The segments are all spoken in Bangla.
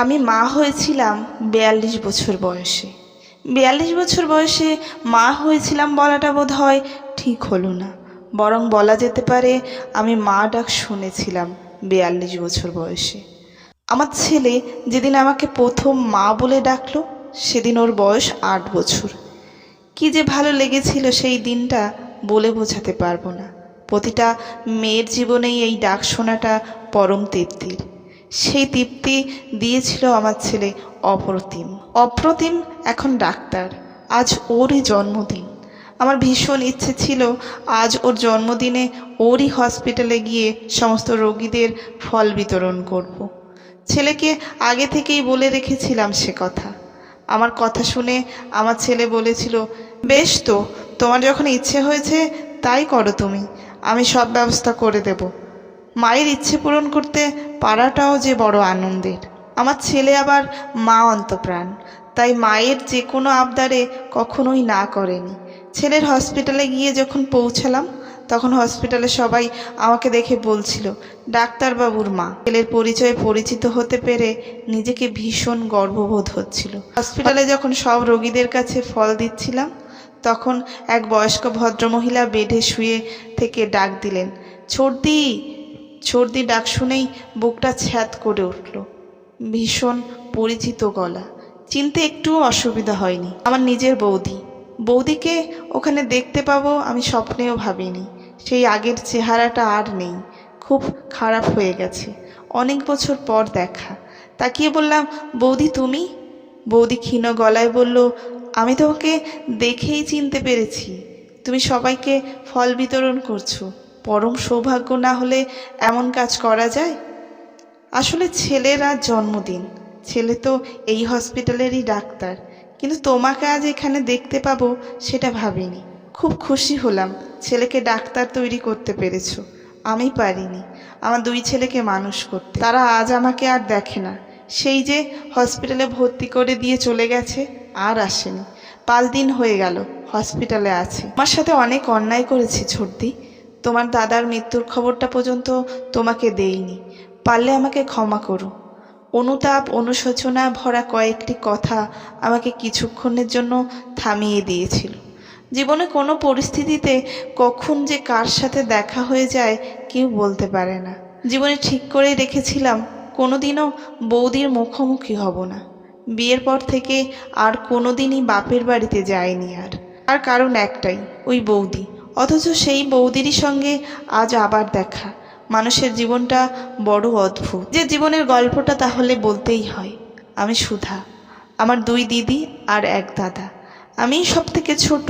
আমি মা হয়েছিলাম বিয়াল্লিশ বছর বয়সে। বিয়াল্লিশ বছর বয়সে মা হয়েছিলাম বলাটা বোধ হয় ঠিক হলো না। বরং বলা যেতে পারে আমি মা ডাক শুনেছিলাম বিয়াল্লিশ বছর বয়সে। আমার ছেলে যেদিন আমাকে প্রথম মা বলে ডাকলো, সেদিন ওর বয়স আট বছর। কি যে ভালো লেগেছিল সেই দিনটা বলে বোঝাতে পারব না। প্রতিটা মেয়ের জীবনেই এই ডাক শোনাটা পরম তৃপ্তির। সেই তৃপ্তি দিয়েছিল আমার ছেলে অপ্রতিম। অপ্রতিম এখন ডাক্তার। আজ ওরই জন্মদিন। আমার ভীষণ ইচ্ছে ছিল আজ ওর জন্মদিনে ওরই হসপিটালে গিয়ে সমস্ত রোগীদের ফল বিতরণ করব। ছেলেকে আগে থেকেই বলে রেখেছিলাম সে কথা। আমার কথা শুনে আমার ছেলে বলেছিল, বেশ তো, তোমার যখন ইচ্ছে হয়েছে তাই করো তুমি। আমি সব ব্যবস্থা করে দেব। মায়ের ইচ্ছে পূরণ করতে পারাটাও যে বড় আনন্দের। আমার ছেলে আবার মা অন্তপ্রাণ, তাই মায়ের যে কোনো আবদারে কখনোই না করেনি। ছেলের হসপিটালে গিয়ে যখন পৌঁছালাম, তখন হসপিটালে সবাই আমাকে দেখে বলছিল, ডাক্তারবাবুর মা। ছেলের পরিচয়ে পরিচিত হতে পেরে নিজেকে ভীষণ গর্ববোধ হচ্ছিল। হসপিটালে যখন সব রোগীদের কাছে ফল দিচ্ছিলাম, তখন এক বয়স্ক ভদ্রমহিলা বেডে শুয়ে থেকে ডাক দিলেন, ছর্দি ছর্দি ডাক শুনেই বুকটা ছ্যাত করে উঠল। ভীষণ পরিচিত গলা। চিনতে একটুও অসুবিধা হয়নি। আমার নিজের বৌদি। বৌদিকে ওখানে দেখতে পাবো আমি স্বপ্নেও ভাবিনি। সেই আগের চেহারাটা আর নেই। খুব খারাপ হয়ে গেছে। অনেক বছর পর দেখা। তাকিয়ে বললাম, বৌদি, তুমি? বৌদি ক্ষীণ গলায় বলল, আমি তোমাকে দেখেই চিনতে পেরেছি। তুমি সবাইকে ফল বিতরণ করছ। পরম সৌভাগ্য না হলে এমন কাজ করা যায়? আসলে ছেলের আজ জন্মদিন। ছেলে তো এই হসপিটালেরই ডাক্তার। কিন্তু তোমাকে আজ এখানে দেখতে পাবো সেটা ভাবিনি। খুব খুশি হলাম। ছেলেকে ডাক্তার তৈরি করতে পেরেছ। আমি পারিনি। আমার দুই ছেলেকে মানুষ করতে। তারা আজ আমাকে আর দেখে না। সেই যে হসপিটালে ভর্তি করে দিয়ে চলে গেছে, আর আসেনি। পাঁচ দিন হয়ে গেল হসপিটালে আছে। আমার সাথে অনেক অন্যায় করেছি, ছোটদি। তোমার দাদার মৃত্যুর খবরটা পর্যন্ত তোমাকে দেইনি। পারলে আমাকে ক্ষমা করো। অনুতাপ, অনুশোচনা ভরা কয়েকটি কথা আমাকে কিছুক্ষণের জন্য থামিয়ে দিয়েছিল। জীবনে কোনো পরিস্থিতিতে কখন যে কার সাথে দেখা হয়ে যায় কেউ বলতে পারে না। জীবনে ঠিক করেই রেখেছিলাম কোনোদিনও বৌদির মুখোমুখি হব না। বিয়ের পর থেকে আর কোনোদিনই বাপের বাড়িতে যায়নি আর। আর কারণ একটাই, ওই বৌদি। অথচ সেই বৌদিরই সঙ্গে আজ আবার দেখা। মানুষের জীবনটা বড় অদ্ভুত। যে জীবনের গল্পটা তাহলে বলতেই হয়, আমি সুধা, আমার দুই দিদি আর এক দাদা। আমি সব থেকে ছোট,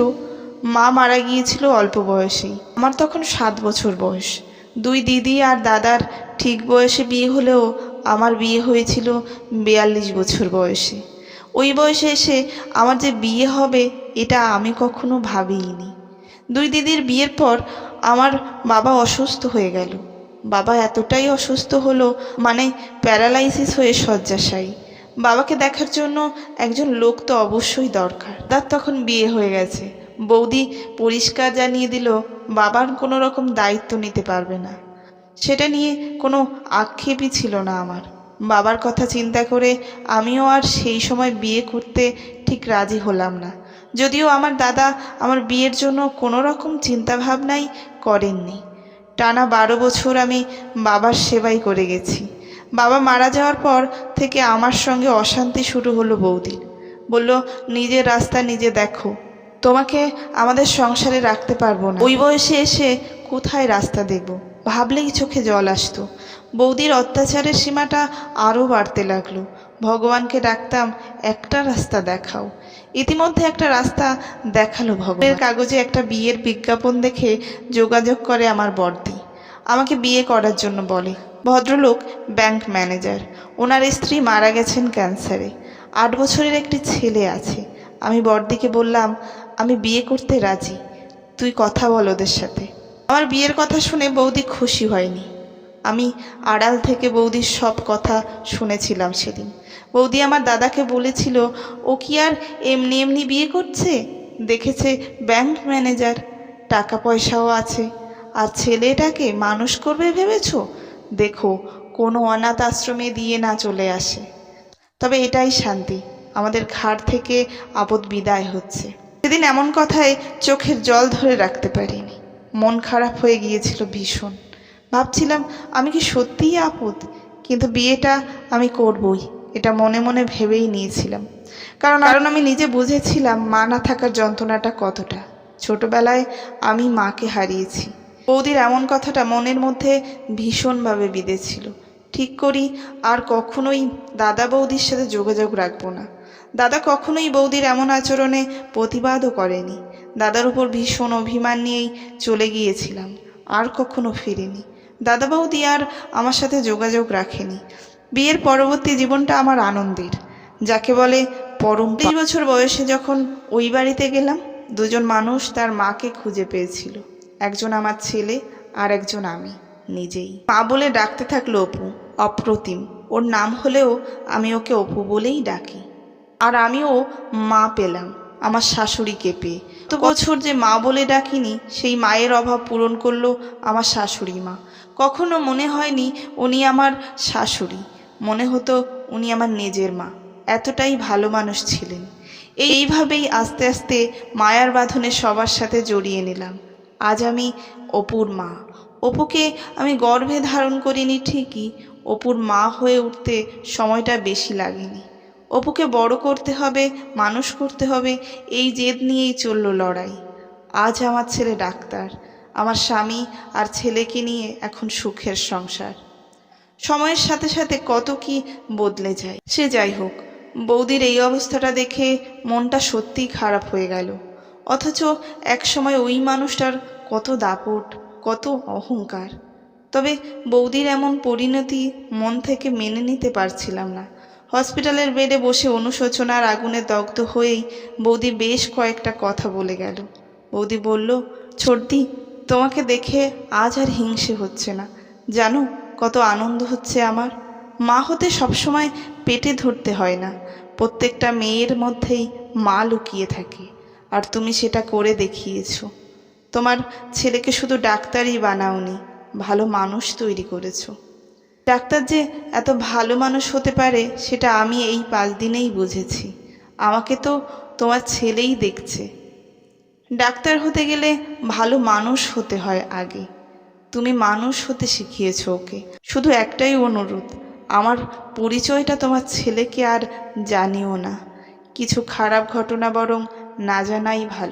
মা মারা গিয়েছিল অল্প বয়সেই। আমার তখন সাত বছর বয়স। দুই দিদি আর দাদার ঠিক বয়সে বিয়ে হলেও আমার বিয়ে হয়েছিল বিয়াল্লিশ বছর বয়সে। ওই বয়সে এসে আমার যে বিয়ে হবে, এটা আমি কখনো ভাবিনি দুই দিদির বিয়ের পর আমার বাবা অসুস্থ হয়ে গেল। বাবা এতটাই অসুস্থ হলো মানে প্যারালাইসিস হয়ে শয্যাশায়ী। বাবাকে দেখার জন্য একজন লোক তো অবশ্যই দরকার। তার তখন বিয়ে হয়ে গেছে। বৌদি পরিষ্কার জানিয়ে দিল, বাবার কোনো রকম দায়িত্ব নিতে পারবে না। সেটা নিয়ে কোনো আক্ষেপই ছিল না আমার। বাবার কথা চিন্তা করে আমিও আর সেই সময় বিয়ে করতে ঠিক রাজি হলাম না। যদিও আমার দাদা আমার বিয়ের জন্য কোনো রকম চিন্তাভাবনাই করেননি। টানা বারো বছর আমি বাবার সেবাই করে গেছি। বাবা মারা যাওয়ার পর থেকে আমার সঙ্গে অশান্তি শুরু হলো বৌদির। বলল, নিজের রাস্তা নিজে দেখো। তোমাকে আমাদের সংসারে রাখতে পারব না। ওই বয়সে এসে কোথায় রাস্তা দেখব? ভাবলেই চোখে জল আসতো। বৌদির অত্যাচারের সীমাটা আরও বাড়তে লাগল। ভগবানকে ডাকতাম, একটা রাস্তা দেখাও। ইতিমধ্যে একটা রাস্তা দেখাল ভগবানের কাগজে একটা বিয়ের বিজ্ঞাপন দেখে যোগাযোগ করে আমার বর্দি। আমাকে বিয়ে করার জন্য বলে, ভদ্রলোক, ব্যাংক ম্যানেজার। ওনার স্ত্রী মারা গেছেন ক্যান্সারে। আট বছরের একটি ছেলে আছে। আমি বর্দিকে বললাম, আমি বিয়ে করতে রাজি। তুই কথা বল ওদের সাথে। আমার বিয়ের কথা শুনে বৌদি খুশি হয়নি। আমি আড়াল থেকে বৌদির সব কথা শুনেছিলাম সেদিন। বৌদি আমার দাদাকে বলেছিল, ও কি আর এমনি এমনি বিয়ে করছে? দেখেছে ব্যাংক ম্যানেজার। টাকা পয়সাও আছে। আর ছেলেটাকে মানুষ করবে ভেবেছো? দেখো, কোনো অনাথ আশ্রমে দিয়ে না চলে আসে। তবে এটাই শান্তি, আমাদের ঘাড় থেকে আপদ বিদায় হচ্ছে। সেদিন এমন কথায় চোখের জল ধরে রাখতে পারিনি। মন খারাপ হয়ে গিয়েছিল ভীষণ। ভাবছিলাম, আমি কি সত্যিই আপদ? কিন্তু বিয়েটা আমি করবই, এটা মনে মনে ভেবেই নিয়েছিলাম। কারণ কারণ আমি নিজে বুঝেছিলাম মা না থাকার যন্ত্রণাটা কতটা। ছোটবেলায় আমি মাকে হারিয়েছি। বৌদির এমন কথাটা মনের মধ্যে ভীষণভাবে বিঁধেছিল। ঠিক করি, আর কখনোই দাদা বৌদির সাথে যোগাযোগ রাখব না। দাদা কখনোই বৌদির এমন আচরণে প্রতিবাদও করেনি। দাদার উপর ভীষণ অভিমান নিয়েই চলে গিয়েছিলাম, আর কখনো ফিরিনি। দাদা বৌদি আর আমার সাথে যোগাযোগ রাখেনি। বিয়ের পরবর্তী জীবনটা আমার আনন্দের, যাকে বলে পরম তিরিশ বছর বয়সে যখন ওই বাড়িতে গেলাম, দুজন মানুষ তার মাকে খুঁজে পেয়েছিল। একজন আমার ছেলে আর একজন আমি, নিজেই। মা বলে ডাকতে থাকল অপু, অপ্রতিম। ওর নাম হলেও আমি ওকে অপু বলেই ডাকি। আর আমিও মা পেলাম, আমার শাশুড়িকে পেয়ে। তো বছর যে মা বলে ডাকিনি, সেই মায়ের অভাব পূরণ করল আমার শাশুড়ি মা। কখনো মনে হয়নি উনি আমার শাশুড়ি। মনে হতো উনি আমার নিজের মা। এতটাই ভালো মানুষ ছিলেন। এইভাবেই আস্তে আস্তে মায়ার বাঁধনে সবার সাথে জড়িয়ে নিলাম। আজ আমি অপুর মা। অপুকে আমি গর্ভে ধারণ করিনি ঠিকই। অপুর মা হয়ে উঠতে সময়টা বেশি লাগেনি। অপুকে বড় করতে হবে, মানুষ করতে হবে, এই জেদ নিয়েই চলল লড়াই। আজ আমার ছেলে ডাক্তার, আমার স্বামী আর ছেলেকে নিয়ে এখন সুখের সংসার। সময়ের সাথে সাথে কত কি বদলে যায়। সে যাই হোক, বৌদির এই অবস্থাটা দেখে মনটা সত্যিই খারাপ হয়ে গেল। অথচ একসময় ওই মানুষটার কত দাপট, কত অহংকার। তবে বৌদির এমন পরিণতি মন থেকে মেনে নিতে পারছিলাম না। হসপিটালের বেডে বসে অনুশোচনার আগুনে দগ্ধ হয়েই বৌদি বেশ কয়েকটা কথা বলে গেল। বৌদি বলল, ছোটদি, তোমাকে দেখে আজ আর হিংসে হচ্ছে না। জানো, কত আনন্দ হচ্ছে আমার। মা হতে সবসময় পেটে ধরতে হয় না। প্রত্যেকটা মেয়ের মধ্যেই মা লুকিয়ে থাকে, আর তুমি সেটা করে দেখিয়েছ। তোমার ছেলেকে শুধু ডাক্তারই বানাওনি, ভালো মানুষ তৈরি করেছ। ডাক্তার যে এত ভালো মানুষ হতে পারে, সেটা আমি এই পাঁচ দিনেই বুঝেছি। আমাকে তো তোমার ছেলেই দেখছে। ডাক্তার হতে গেলে ভালো মানুষ হতে হয় আগে। তুমি মানুষ হতে শিখিয়েছো ওকে। শুধু একটাই অনুরোধ, আমার পরিচয়টা তোমার ছেলেকে আর জানিও না। কিছু খারাপ ঘটনা বরং না জানাই ভালো।